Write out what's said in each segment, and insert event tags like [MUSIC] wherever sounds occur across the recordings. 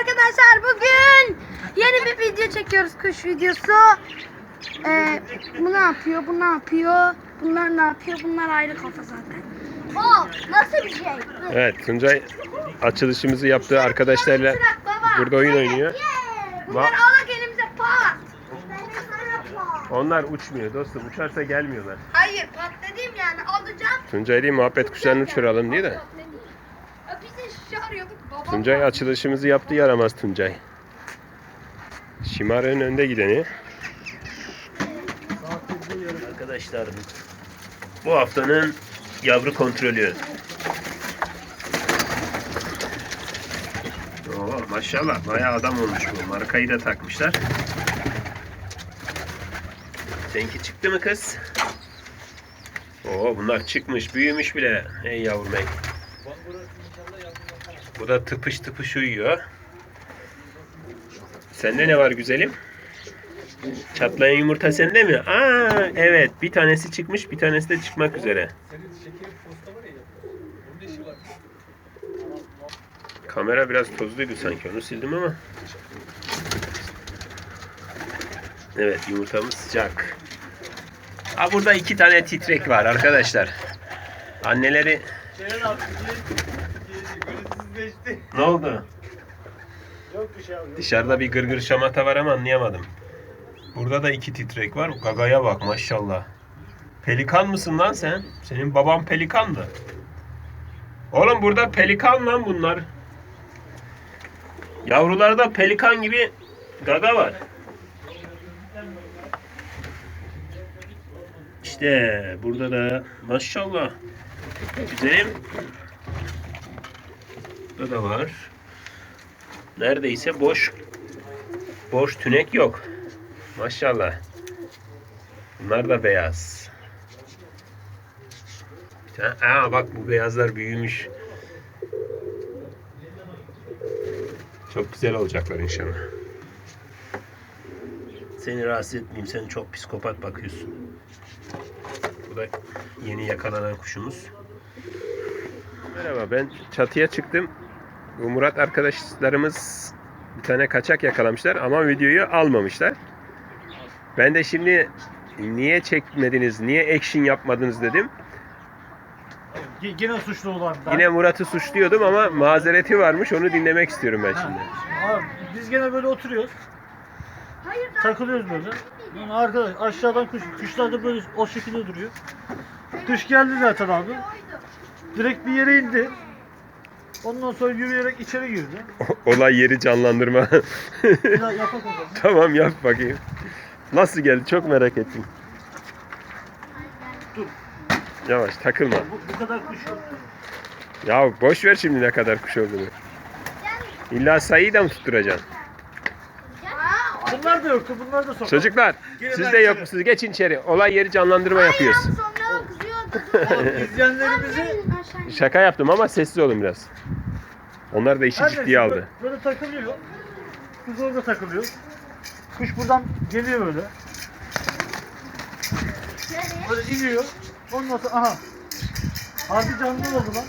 arkadaşlar bugün yeni bir video çekiyoruz kuş videosu. Ee, bu ne yapıyor? Bu ne yapıyor? Bunlar ne yapıyor? Bunlar ayrı kafa zaten. O nasıl bir şey? Evet Tuncay açılışımızı yaptığı arkadaşlarla Bırak baba. burada oyun oynuyor. Bunlar alak elimize pat. Onlar uçmuyor dostum. Uçarsa gelmiyorlar. Hayır pat dediğim yani alacağım. Tuncay değil muhabbet kuşlarını uçuralım diye de. Ya Biz de şişe arıyorduk. Babam Tuncay açılışımızı yaptı yaramaz Tuncay. Şımarığın önde gideni. Arkadaşlar bu haftanın yavru kontrolü. Oo, maşallah bayağı adam olmuş bu. Markayı da takmışlar. Seninki çıktı mı kız? Oo bunlar çıkmış, büyümüş bile. Ey yavrum ey. Bu da tıpış tıpış uyuyor. Sende ne var güzelim? Çatlayan yumurta sende mi? Aa evet bir tanesi çıkmış bir tanesi de çıkmak üzere. Kamera biraz tozluydu sanki onu sildim ama. Evet yumurtamız sıcak. Ha burada iki tane titrek var arkadaşlar. Anneleri Güvensizleşti. ne oldu? Yok bir şey abi. Dışarıda bir gırgır şamata var ama anlayamadım. Burada da iki titrek var. Gagaya bak maşallah. Pelikan mısın lan sen? Senin baban pelikandı. Oğlum burada pelikan lan bunlar. Yavrularda pelikan gibi gaga var. İşte burada da maşallah. Güzelim. Burada da var. Neredeyse boş boş tünek yok. Maşallah. Bunlar da beyaz. Aa bak bu beyazlar büyümüş. Çok güzel olacaklar inşallah. Seni rahatsız etmeyeyim. Sen çok psikopat bakıyorsun. Bu da yeni yakalanan kuşumuz. Merhaba ben çatıya çıktım. Bu Murat arkadaşlarımız bir tane kaçak yakalamışlar ama videoyu almamışlar. Ben de şimdi niye çekmediniz, niye action yapmadınız dedim. Gene suçlu olan. Yine Murat'ı suçluyordum ama mazereti varmış onu dinlemek istiyorum ben şimdi. Abi, biz gene böyle oturuyoruz. Takılıyoruz böyle. Yani arkadaş aşağıdan kuş, kuşlar da böyle o şekilde duruyor. Kuş geldi zaten abi. Direkt bir yere indi. Ondan sonra yürüyerek içeri girdi. [LAUGHS] Olay yeri canlandırma. Bir daha yapak o zaman. tamam yap bakayım. Nasıl geldi çok merak ettim. Dur. Yavaş takılma. Bu, bu kadar kuş yok. Ya boş ver şimdi ne kadar kuş olduğunu. İlla sayıyı da mı tutturacaksın? Bunlar da yoktu. Bunlar da sokak. Çocuklar Gelin siz de yok içeri. musunuz? Geçin içeri. Olay yeri canlandırma yapıyoruz. İzleyenlerimizi Şaka yaptım ama sessiz olun biraz. Onlar da işi Her ciddiye aldı. Böyle, böyle takılıyor. Kız orada takılıyor. Kuş buradan geliyor böyle. Böyle iniyor. Ondan sonra aha. Harbi canlı oldu lan.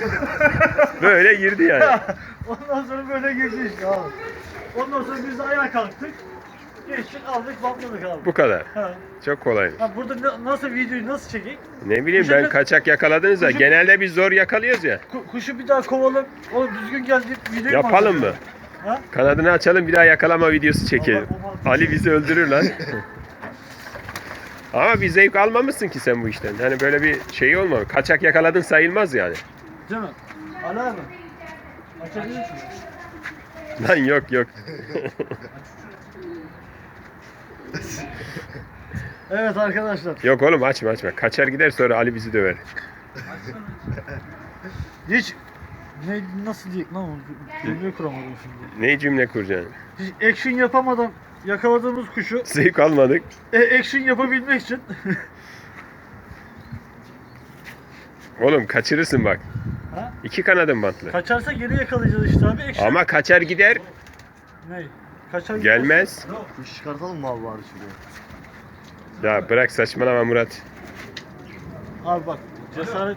[LAUGHS] Böyle girdi yani. [LAUGHS] Ondan sonra böyle girdi işte abi. Ondan sonra biz de ayağa kalktık. Geçtik aldık bantladık abi. Bu kadar. Ha. Çok kolay. Ha, burada na- nasıl videoyu nasıl çekeyim? Ne bileyim ben Kuşu- kaçak yakaladınız da genelde biz zor yakalıyoruz ya. Ku- kuşu bir daha kovalım. O düzgün geldi. Videoyu Yapalım mı? Ha? Kanadını açalım bir daha yakalama videosu çekelim. Allah- Allah- Ali bizi öldürür lan. Ama bir zevk almamışsın ki sen bu işten. Hani böyle bir şey olmadı. Kaçak yakaladın sayılmaz yani. Değil mi? Ali abi. Açabilir misin? Lan yok yok. [LAUGHS] [LAUGHS] Evet arkadaşlar. yok oğlum açma açma. Kaçar gider sonra Ali bizi döver. Hiç ne nasıl diyeyim lan onu cümle kuramadım şimdi. Ne cümle kuracaksın? Hiç action yapamadan yakaladığımız kuşu Zevk almadık. e, action yapabilmek için [LAUGHS] Oğlum kaçırırsın bak. ha? İki kanadın bantlı. kaçarsa geri yakalayacağız işte abi action. Ama kaçar gider Ne? Kaçar gelmez. Kuş çıkartalım mı abi bari şuraya? Ya bırak saçmalama Murat. Abi bak cesaret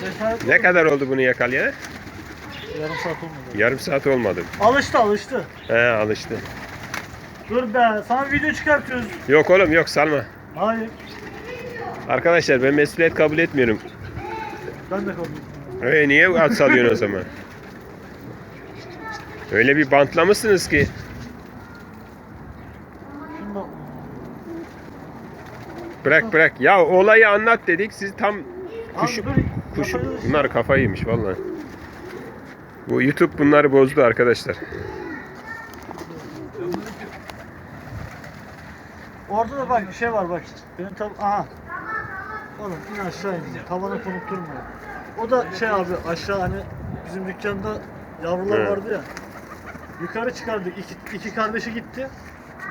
cesaret Ne kadar oldu bunu yakalayalı? Ee, Yarım saat olmadı. Yarım saat olmadı. Alıştı alıştı. He alıştı. Dur be sana video çıkartıyoruz. Yok oğlum yok salma. Hayır. Arkadaşlar ben mesuliyet kabul etmiyorum. Ben de kabul etmiyorum. Öyle niye at salıyorsun o zaman? [LAUGHS] Öyle bir bantlamışsınız ki. Bırak bırak. Ya olayı anlat dedik. Siz tam kuşu, kafayı- bunlar kafayı yemiş vallahi. Bu YouTube bunları bozdu arkadaşlar. Orada da bak şey var bak. Benim tab aha. Oğlum in aşağı in. Tavana konup durma. O da şey abi aşağı hani bizim dükkanda yavrular Evet. vardı ya. Yukarı çıkardık. İki, iki kardeşi gitti.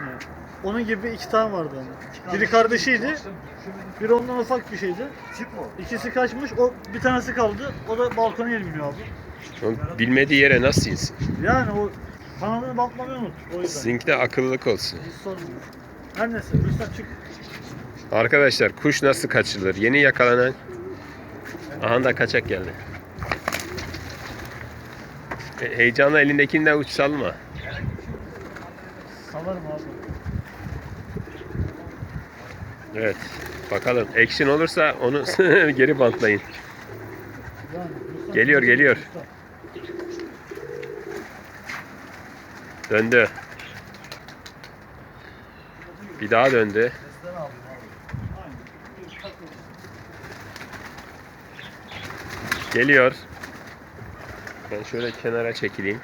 Evet. Onun gibi iki tane vardı hani. Biri kardeşiydi. Biri ondan ufak bir şeydi. İkisi kaçmış. O bir tanesi kaldı. O da balkona inmiyor abi. O bilmediği yere nasıl insin? Yani o kanalını bantlamayı unut. O yüzden. Sizinki de akıllılık olsun. Hiç sorun yok. Her neyse lütfen çık. Arkadaşlar kuş nasıl kaçırılır? Yeni yakalanan Aha da kaçak geldi. Heyecanla elindekinden uç salma. Salarım abi. Evet. Bakalım. Action olursa onu [LAUGHS] geri bantlayın. Geliyor, geliyor. Döndü. Bir daha döndü. Geliyor. Ben şöyle kenara çekileyim.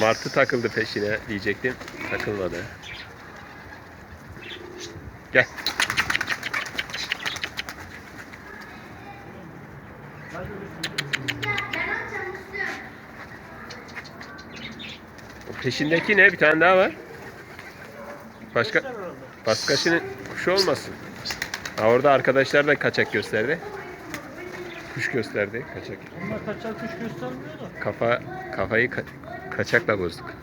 Martı takıldı peşine diyecektim. Takılmadı. Gel. Peşindeki ne? Bir tane daha var. Başka başkasının kuşu olmasın. Ha, orada arkadaşlar da kaçak gösterdi. Kuş gösterdi. Kaçak. Onlar kaçak kuş göstermiyor da. Kafa kafayı ka- kaçakla bozduk.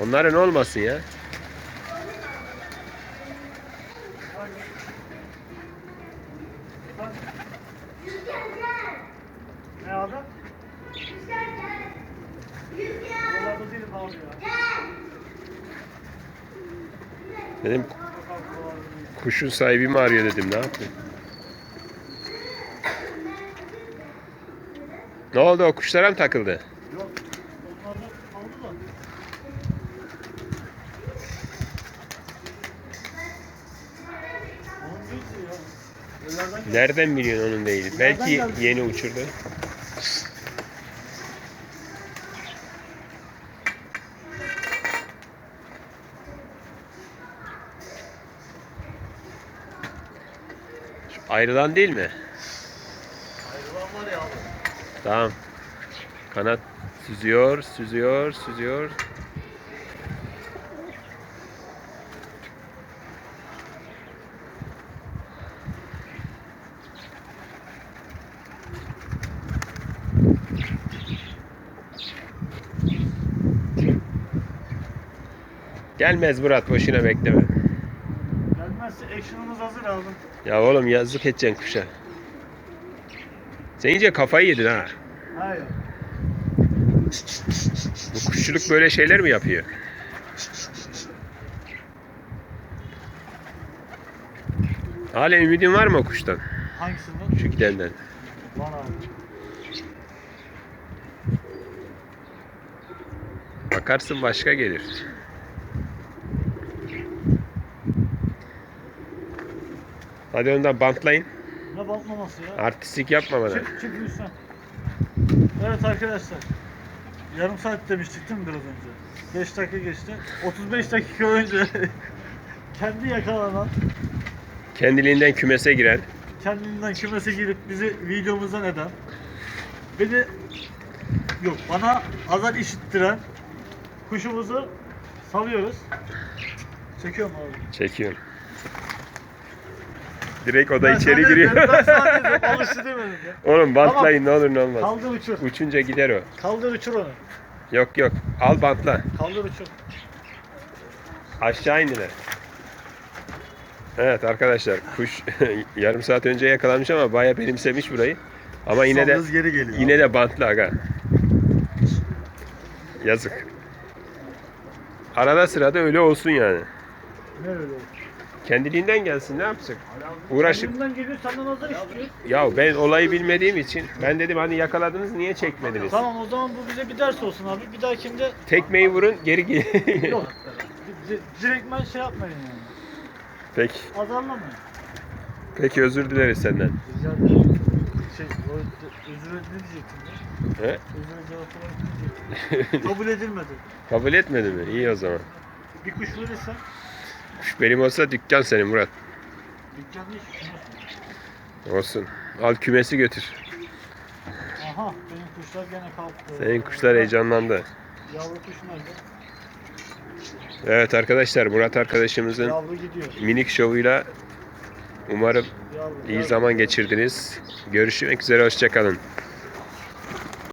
Onların olmasın ya. Ne ya. Dedim kuşun sahibi mi arıyor dedim. Ne yaptın? Ne oldu o kuşlara mı takıldı? Yok. Nereden biliyorsun onun değil? Belki yeni uçurdu. Ayrılan değil mi? Ayrılan var ya abi. Tamam. Kanat süzüyor, süzüyor, süzüyor. Gelmez Murat boşuna bekleme. Action'ımız hazır abi. Ya oğlum yazık edeceksin kuşa. Sen iyice kafayı yedin ha. Hayır. Bu kuşçuluk böyle şeyler mi yapıyor? Hala ümidin var mı o kuştan? Hangisinden? Şu gidenden. Var abi. Bakarsın başka gelir. Hadi önden bantlayın. Ne bantlaması ya? Artistik yapma bana. Çık çık lütfen. Evet arkadaşlar. Yarım saat demiştik değil mi biraz önce? 5 dakika geçti. 35 dakika önce [LAUGHS] kendi yakalanan, Kendiliğinden kümese giren. kendinden kümese girip bizi videomuzdan eden, beni yok bana azar işittiren kuşumuzu salıyoruz. Çekiyorum abi. Çekiyorum. Direkt o da Ben içeri giriyor. Ben dedim, alıştı [LAUGHS] demedim ya. Oğlum bantlayın ne olur ne olmaz. Kaldır uçur. Uçunca gider o. Kaldır uçur onu. Yok yok. Al bantla. Kaldır uçur. Aşağı indiler. Evet arkadaşlar kuş [LAUGHS] yarım saat önce yakalanmış ama baya benimsemiş burayı. Ama yine de geri geliyor. yine de bantlı aga. Yazık. Arada sırada öyle olsun yani. Ne öyle oldu? Kendiliğinden gelsin ne yapacak? Uğraşıp Elimden geliyor senden hazır istiyor. ya ben olayı bilmediğim için ben dedim hani yakaladınız niye çekmediniz? Tamam o zaman bu bize bir ders olsun abi. Bir dahakinde [LAUGHS] Tekmeyi vurun geri gel. yok. [LAUGHS] Di- di- Direktmen şey yapmayın yani. Peki. Azarlamayın. Peki özür dileriz senden. Rica ederim. Şey, o özür ne diyecektim ya? He? Özür cevap olarak [LAUGHS] ne diyecektim? Kabul edilmedi. Kabul etmedi mi? İyi o zaman. Bir kuş verirsen benim olsa dükkan senin Murat. dükkan değil. Olsun. Al kümesi götür. Aha benim kuşlar gene kalktı. Senin kuşlar heyecanlandı. Yavru kuş nerede? Evet arkadaşlar Murat arkadaşımızın minik şovuyla umarım iyi zaman geçirdiniz. Görüşmek üzere hoşçakalın.